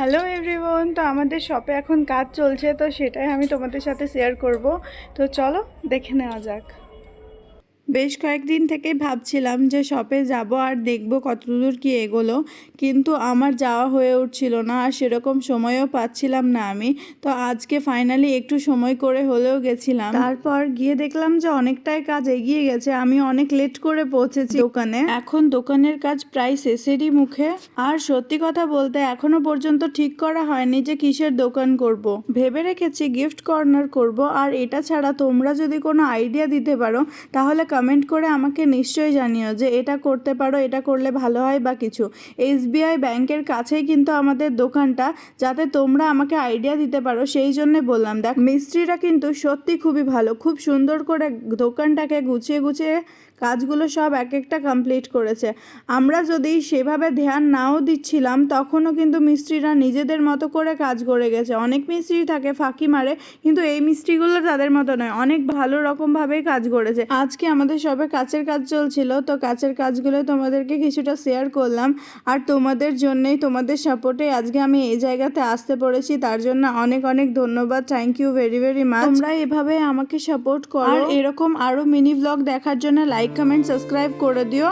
Hello everyone তো আমাদের শপে এখন কাজ চলছে, তো সেটাই আমি তোমাদের সাথে শেয়ার করব। তো চলো, দেখে নেওয়া যাক। বেশ কয়েকদিন থেকেই ভাবছিলাম যে শপে যাব আর দেখব কতদূর কি এগোলো। কিন্তু আমার যাওয়া হয়ে উঠছিল না আর সেরকম সময়ও পাচ্ছিলাম না আমি। তো আজকে ফাইনালি একটু সময় করে হলেও গেছিলাম। তারপর গিয়ে দেখলাম যে অনেকটাই কাজ এগিয়ে গেছে। আমি অনেক লেট করে পৌঁছেছি দোকানে। এখন দোকানের কাজ প্রায় শেষেরই মুখে। আর সত্যি কথা বলতে এখনও পর্যন্ত ঠিক করা হয়নি যে কিসের দোকান করব। ভেবে রেখেছি গিফট কর্নার করব। আর এটা ছাড়া তোমরা যদি কোনো আইডিয়া দিতে পারো, তাহলে কমেন্ট করে আমাকে নিশ্চয়ই জানিও যে এটা করতে পারো, এটা করলে ভালো হয় বা কিছু। এসবিআই ব্যাংকের কাছেই কিন্তু আমাদের দোকানটা, যাতে তোমরা আমাকে আইডিয়া দিতে পারো, সেই জন্যে বললাম। দেখ, মিস্ত্রিরা কিন্তু সত্যি খুবই ভালো। খুব সুন্দর করে দোকানটাকে গুছিয়ে গুছিয়ে কাজগুলো সব এক একটা কমপ্লিট করেছে। আমরা যদি সেভাবে ধ্যান নাও দিচ্ছিলাম, তখনও কিন্তু মিস্ত্রিরা নিজেদের মতো করে কাজ করে গেছে। অনেক মিস্ত্রি থাকে, ফাঁকি মারে, কিন্তু এই মিস্ত্রিগুলো তাদের মতো নয়। অনেক ভালো রকমভাবেই কাজ করেছে। আজকে আমাদের সবে কাছের কাজ চলছিল, তো কাছের কাজগুলো তোমাদেরকে কিছুটা শেয়ার করলাম। আর তোমাদের জন্যই, তোমাদের সাপোর্টে আজকে আমি এই জায়গাতে আসতে পড়েছি, তার জন্য অনেক অনেক ধন্যবাদ। Thank you very very much তোমরা এভাবে আমাকে সাপোর্ট করো। আর এরকম আরও মিনি ব্লগ দেখার জন্য লাইক কমেন্ট সাবস্ক্রাইব করে দিও।